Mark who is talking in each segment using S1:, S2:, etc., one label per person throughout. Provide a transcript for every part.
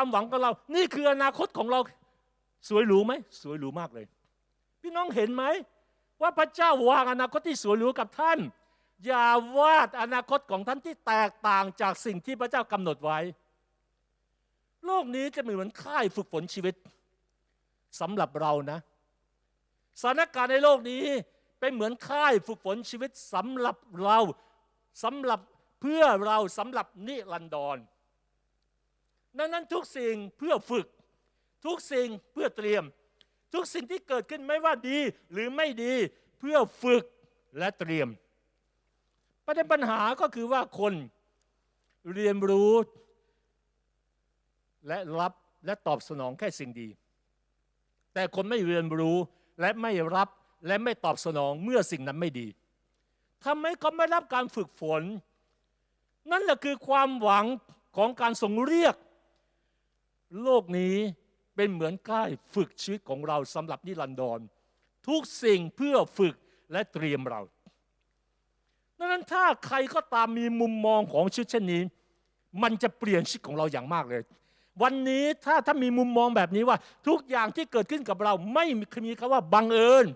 S1: ความหวังของเรา นี่คืออนาคตของเรา สวยหรูไหมสวยหรูมากเลย พี่น้องเห็นไหมว่าพระเจ้าวางอนาคตที่สวยหรูกับท่าน อย่าวาดอนาคตของท่านที่แตกต่างจากสิ่งที่พระเจ้ากำหนดไว้ โลกนี้จะเหมือนค่ายฝึกฝนชีวิตสำหรับเรานะสถานการณ์ในโลกนี้เป็นเหมือนค่ายฝึกฝนชีวิตสำหรับเราสำหรับเพื่อเราสำหรับนิรันดร ดังนั้นทุกสิ่งเพื่อฝึก ทุกสิ่งเพื่อเตรียม ทุกสิ่งที่เกิดขึ้นไม่ว่าดีหรือไม่ดีเพื่อฝึกและเตรียม ประเด็นปัญหาก็คือว่าคนเรียนรู้ และรับและตอบสนองแค่สิ่งดี แต่คนไม่เรียนรู้และไม่รับและไม่ตอบสนองเมื่อสิ่งนั้นไม่ดีทำให้เขาไม่รับการฝึกฝน นั่นแหละคือความหวังของการทรงเรียก โลกนี้เป็นเหมือนก้ายฝึกชีวิตของเราสำหรับนิรันดร ทุกสิ่งเพื่อฝึกและเตรียมเราดังนั้นถ้าใครก็ตามมีมุมมองของชีวิตเช่นนี้ มันจะเปลี่ยนชีวิตของเราอย่างมากเลย วันนี้ถ้าถ้ามีมุมมองแบบนี้ว่า ทุกอย่างที่เกิดขึ้นกับเราไม่มีคำว่าบังเอิญ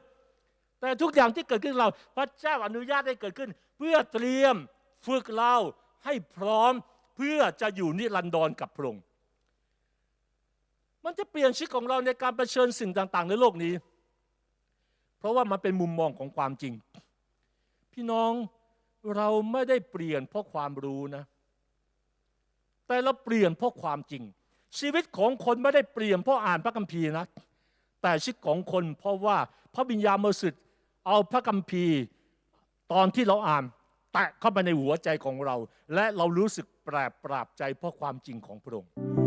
S1: แต่ทุกอย่างที่เกิดขึ้นเรา พระเจ้าอนุญาตให้เกิดขึ้น เพื่อเตรียมฝึกเราให้พร้อมเพื่อจะอยู่นิรันดรกับพระองค์ มันจะเปลี่ยนชีวิตของเราในการเผชิญสิ่งต่างๆ ในโลกนี้ เพราะว่ามันเป็นมุมมองของความจริง พี่น้องเราไม่ได้เปลี่ยนเพราะความรู้นะ แต่เราเปลี่ยนเพราะความจริง ชีวิตของคนไม่ได้เปลี่ยนเพราะอ่านพระคัมภีร์นะ แต่ชีวิตของคนเพราะว่าพระวิญญาณบริสุทธิ์เอาพระคัมภีร์ตอนที่เราอ่านแตะเข้าไปในหัวใจของเรา และเรารู้สึกแปรปราบใจเพราะความจริงของพระองค์